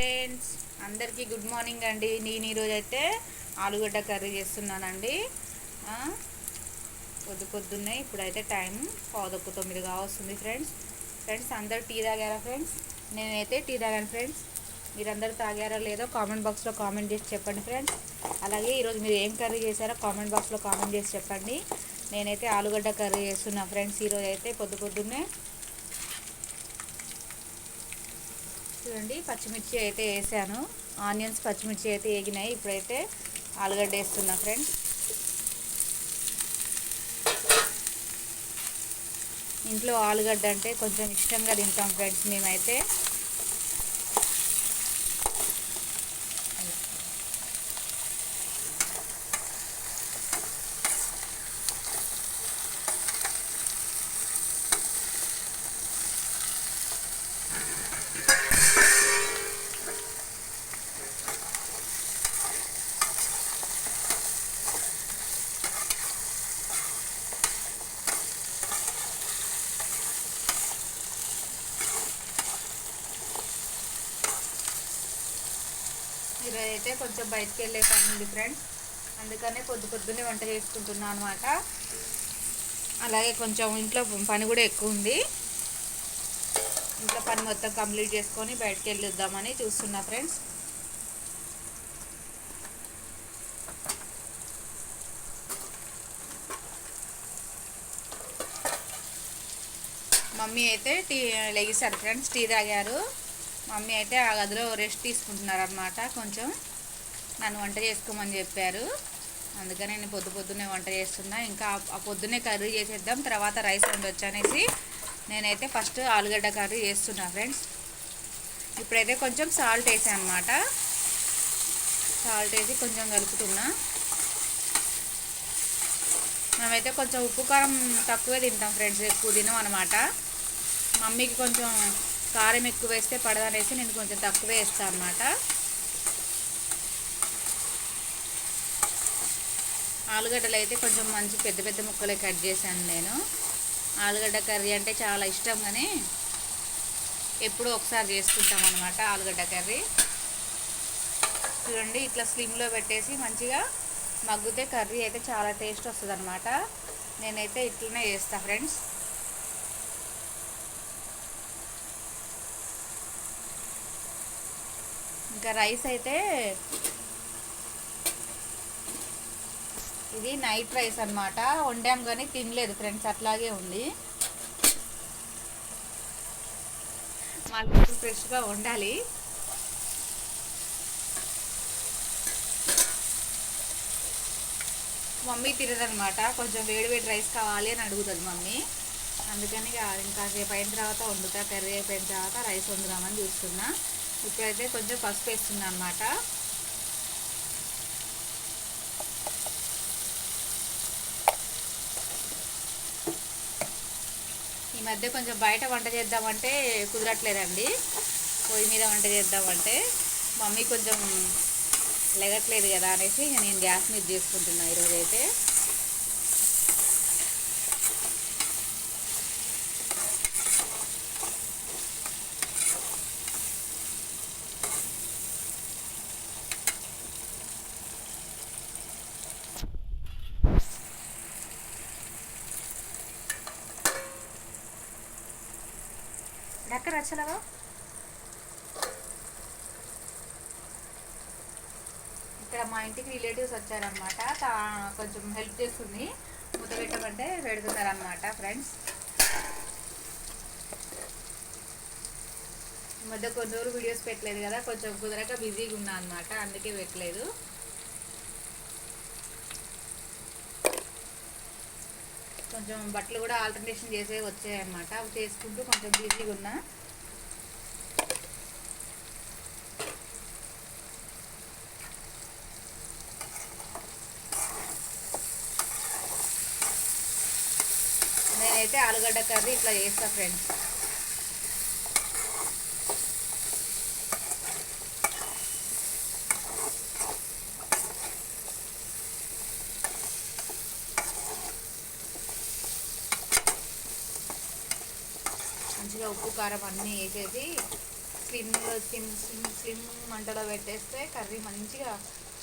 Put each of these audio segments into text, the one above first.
Friends అందరికీ good morning అండి. నేను ఈరోజు అయితే ఆలుగడ్డ కర్రీ చేస్తున్నానండి. పొద్దు పొద్దున్నే ఇప్పుడైతే టైం పావుదొక్కు తొమ్మిది కావస్తుంది ఫ్రెండ్స్ ఫ్రెండ్స్ అందరు టీ తాగారా ఫ్రెండ్స్ నేనైతే టీ తాగాను ఫ్రెండ్స్ మీరందరూ తాగారా లేదో కామెంట్ బాక్స్లో కామెంట్ చేసి చెప్పండి ఫ్రెండ్స్ అలాగే ఈరోజు మీరు ఏం కర్రీ చేశారో కామెంట్ బాక్స్లో కామెంట్ చేసి చెప్పండి. నేనైతే ఆలుగడ్డ కర్రీ చేస్తున్నా ఫ్రెండ్స్ ఈరోజు అయితే పొద్దు పొద్దున్నే చూడండి పచ్చిమిర్చి అయితే వేసాను. ఆనియన్స్ పచ్చిమిర్చి అయితే వేగినాయి. ఇప్పుడైతే ఆలుగడ్డ వేస్తున్నా ఫ్రెండ్స్ ఇంట్లో ఆలుగడ్డ అంటే కొంచెం ఇష్టంగా తింటాం ఫ్రెండ్స్ మేమైతే. ఈరోజు అయితే కొంచెం బయటకు వెళ్ళే పని ఉంది ఫ్రెండ్స్ అందుకనే పొద్దు పొద్దునే వంట చేసుకుంటున్నాను అనమాట అలాగే కొంచెం ఇంట్లో పని కూడా ఎక్కువ ఉంది. ఇంట్లో పని మొత్తం కంప్లీట్ చేసుకొని బయటకు వెళ్ళిద్దామని చూస్తున్నా ఫ్రెండ్స్ మమ్మీ అయితే టీ లెగిసారు ఫ్రెండ్స్ టీ తాగారు. మమ్మీ అయితే ఆ గదిలో రెస్ట్ తీసుకుంటున్నారనమాట కొంచెం నన్ను వంట చేసుకోమని చెప్పారు. అందుకని నేను పొద్దు పొద్దున్నే వంట చేస్తున్నా. ఇంకా ఆ- పొద్దునే పొద్దున్నే కర్రీ చేసేద్దాం తర్వాత రైస్ వండొచ్చు అనేసి నేనైతే ఫస్ట్ ఆలుగడ్డ కర్రీ చేస్తున్నా ఫ్రెండ్స్. ఇప్పుడైతే కొంచెం సాల్ట్ వేసాను అనమాట సాల్ట్ వేసి కొంచెం కలుపుతున్నా. మేమైతే కొంచెం ఉప్పు కారం తక్కువే తింటాం ఫ్రెండ్స్ ఎక్కువ తినం అనమాట మమ్మీకి కొంచెం కారం ఎక్కువ వేస్తే పడదనేసి నేను కొంచెం తక్కువే వేస్తాను అనమాట ఆలుగడ్డలు అయితే కొంచెం మంచి పెద్ద పెద్ద ముక్కలే కట్ చేశాను నేను. ఆలుగడ్డ కర్రీ అంటే చాలా ఇష్టం కానీ ఎప్పుడూ ఒకసారి చేసుకుంటాం అనమాట ఆలుగడ్డ కర్రీ. చూడండి ఇట్లా స్లిమ్లో పెట్టేసి మంచిగా మగ్గితే కర్రీ అయితే చాలా టేస్ట్ వస్తుంది నేనైతే ఇట్లనే చేస్తాను ఫ్రెండ్స్. ఇంకా రైస్ అయితే ఇది నైట్ రైస్ అన్నమాట. వండాం కానీ తినలేదు ఫ్రెండ్స్ అట్లాగే ఉంది. మళ్ళీ ఫ్రెష్గా వండాలి. మమ్మీ తినదనమాట కొంచెం వేడి వేడి రైస్ కావాలి అని అడుగుతుంది మమ్మీ. అందుకని ఇంకా ఇంకాసేపు అయిన తర్వాత వండుతా కర్రీ అయిపోయిన తర్వాత రైస్ వండుదామని చూస్తున్నా. ఇప్పుడైతే కొంచెం పసుపు వేస్తున్నా అనమాట ఈ మధ్య కొంచెం బయట వంట చేద్దామంటే కుదరట్లేదండి. పొయ్యి మీద వంట చేద్దామంటే మమ్మీ కొంచెం లెగట్లేదు కదా అనేసి నేను గ్యాస్ మీద చేసుకుంటున్నా ఈరోజు అయితే ఇక్కడ మా ఇంటికి రిలేటివ్స్ వచ్చారనమాట తా- కొంచెం హెల్ప్ చేస్తుంది. ముద్ద పెట్టమంటే పెడుతున్నారనమాట ఫ్రెండ్స్. ఈ మధ్య కొన్ని రోజులు వీడియోస్ పెట్టలేదు కదా కొంచెం కుదరక బిజీగా ఉన్నా అనమాట అందుకే పెట్టలేదు. కొంచెం బట్టలు కూడా ఆల్టర్నేషన్ చేసే వచ్చాయన్నమాట. అవి చేసుకుంటూ కొంచెం బిజీగా ఉన్నా. నేనైతే ఆలుగడ్డ కర్రీ ఇట్లా చేస్తా ఫ్రెండ్స్ మంచిగా ఉప్పు కారం అన్నీ వేసేసి స్లిమ్ స్లిమ్ స్లిమ్ స్లిమ్ మంటలో పెట్టేస్తే కర్రీ మంచిగా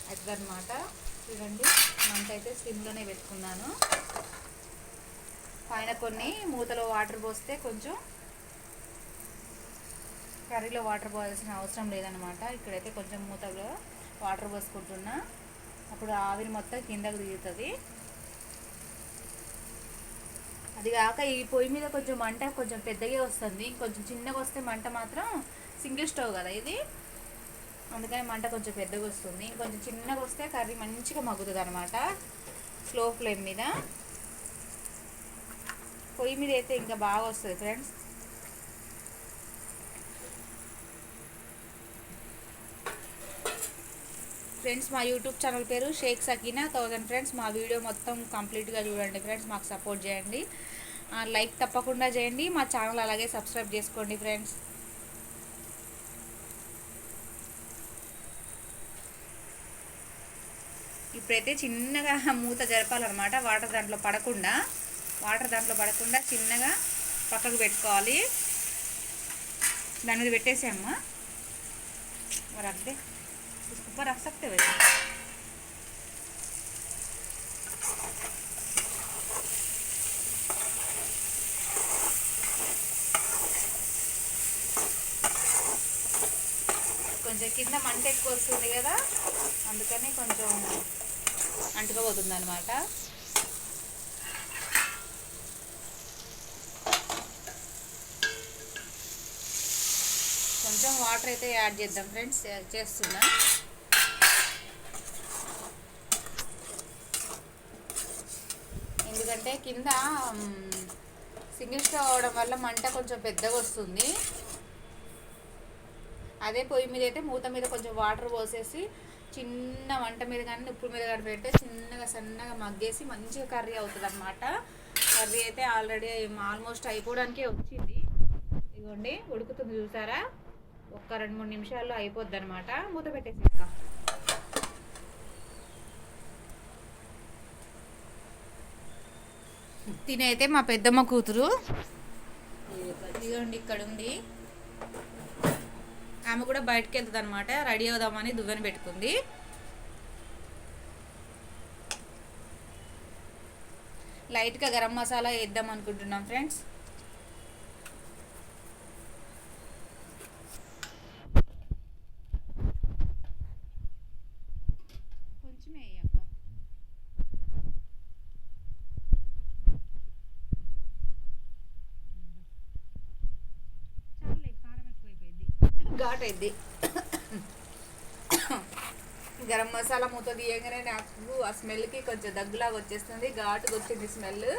అవుతుంది అనమాట చూడండి మంట అయితే స్లిమ్లోనే పెట్టుకున్నాను. పైన కొన్ని మూతలో వాటర్ పోస్తే కొంచెం కర్రీలో వాటర్ పోయాల్సిన అవసరం లేదనమాట ఇక్కడైతే కొంచెం మూతలో వాటర్ పోసుకుంటున్నా. అప్పుడు ఆవిరి మొత్తం కిందకు దిగుతుంది. అది కాక ఈ పొయ్యి మీద కొంచెం మంట కొంచెం పెద్దగా వస్తుంది. కొంచెం చిన్నగా వస్తే మంట మాత్రం సింగిల్ స్టవ్ కదా ఇది? అందుకని మంట కొంచెం పెద్దగా వస్తుంది. కొంచెం చిన్నగా వస్తే కర్రీ మంచిగా మగ్గుతుంది అనమాట స్లో ఫ్లేమ్ మీద. పొయ్యి మీద అయితే ఇంకా బాగా వస్తుంది ఫ్రెండ్స్ ఫ్రెండ్స్ మా యూట్యూబ్ ఛానల్ పేరు షేక్ సకీనా థౌజండ్ ఫ్రెండ్స్ మా వీడియో మొత్తం కంప్లీట్గా చూడండి ఫ్రెండ్స్ మాకు సపోర్ట్ చేయండి. లైక్ తప్పకుండా చేయండి. మా ఛానల్ అలాగే సబ్స్క్రైబ్ చేసుకోండి ఫ్రెండ్స్ ఇప్పుడైతే చిన్నగా మూత జరపాలన్నమాట వాటర్ దాంట్లో పడకుండా. వాటర్ దాంట్లో పడకుండా చిన్నగా పక్కకు పెట్టుకోవాలి. దాని మీద పెట్టేసామ్మా. రఖదే ఉప్పు రఖ సక్తే కొంచెం కింద మంట ఎక్కువ వస్తుంది కదా అందుకని కొంచెం అంటుకోబోతుంది అనమాట కొంచెం వాటర్ అయితే యాడ్ చేద్దాం ఫ్రెండ్స్ చేస్తున్నా. ఎందుకంటే కింద సింగిల్ స్టవ్ అవడం వల్ల మంట కొంచెం పెద్దగా వస్తుంది. అదే పొయ్యి మీద అయితే మూత మీద కొంచెం వాటర్ పోసేసి చిన్న వంట మీద కానీ ఉప్పు మీద కానీ పెడితే చిన్నగా సన్నగా మగ్గేసి మంచిగా కర్రీ అవుతుంది అనమాట కర్రీ అయితే ఆల్రెడీ ఆల్మోస్ట్ అయిపోవడానికే వచ్చింది. ఇదిగోండి ఉడుకుతుంది చూసారా? ఒక్క రెండు మూడు నిమిషాల్లో అయిపోద్ది అనమాట మూత పెట్టేసి తినైతే మా పెద్దమ్మ కూతురు. ఇదిగోండి ఇక్కడ ఉంది ఆమె కూడా బయటకు వెళ్తుంది అనమాట రెడీ అవుదామని దువ్వెన పెట్టుకుంది. లైట్గా గరం మసాలా వేద్దాం అనుకుంటున్నాం ఫ్రెండ్స్. ఘాట్ అయింది గరం మసాలా మూత తీయగానే నాకు ఆ స్మెల్కి కొంచెం దగ్గులాగా వచ్చేస్తుంది. ఘాటుగా వచ్చింది స్మెల్.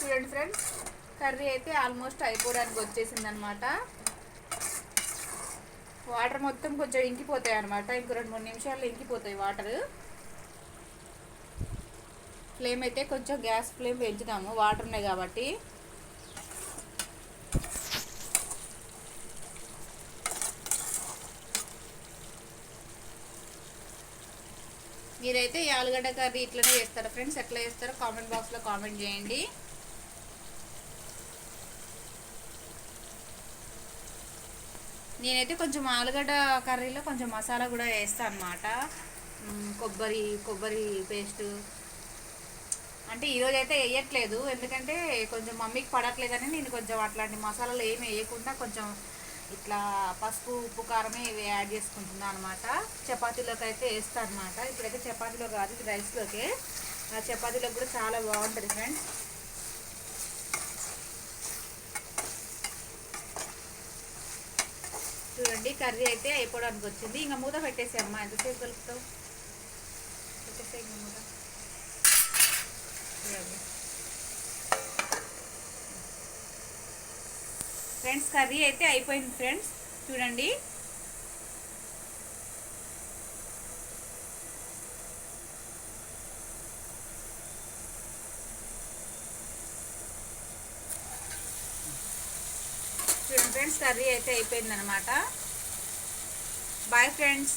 చూడండి ఫ్రెండ్స్ కర్రీ అయితే ఆల్మోస్ట్ అయిపోవడానికి వచ్చేసింది అనమాట వాటర్ మొత్తం కొంచెం ఇంకిపోతాయి అనమాట. ఇంకో రెండు మూడు నిమిషాల్లో ఇంకిపోతాయి వాటర్. ఫ్లేమ్ అయితే కొంచెం గ్యాస్ ఫ్లేమ్ పెంచుదాము వాటర్ ఉన్నాయి కాబట్టి. మీరైతే ఈ ఆలుగడ్డ కర్రీ ఇట్లనే చేస్తారా ఫ్రెండ్స్? ఎట్లా చేస్తారో కామెంట్ బాక్స్లో కామెంట్ చేయండి. నేనైతే కొంచెం ఆలుగడ్డ కర్రీలో కొంచెం మసాలా కూడా వేస్తాను అనమాట కొబ్బరి కొబ్బరి పేస్ట్. అంటే ఈరోజు అయితే వేయట్లేదు. ఎందుకంటే కొంచెం మమ్మీకి పడట్లేదని నేను కొంచెం అట్లాంటి మసాలాలు ఏమి వేయకుండా కొంచెం ఇట్లా పసుపు ఉప్పు కారమే ఇవి యాడ్ చేసుకుంటున్నాను అనమాట చపాతీలోకి అయితే వేస్తాను అనమాట ఇప్పుడైతే చపాతీలో కాదు ఇది రైస్లోకి. చపాతీలోకి కూడా చాలా బాగుంటుంది ఫ్రెండ్స్. చూడండి కర్రీ అయితే అయిపోవడానికి వచ్చింది. ఇంకా మూత పెట్టేసేమ్మా ఎంతసేపు కలుపుతావు? పెట్టేసే ఇంకా మూత. చూడండి. ఫ్రెండ్స్ కర్రీ అయితే అయిపోయింది ఫ్రెండ్స్. చూడండి. చూడండి ఫ్రెండ్స్ కర్రీ అయితే అయిపోయింది అనమాట బాయ్ ఫ్రెండ్స్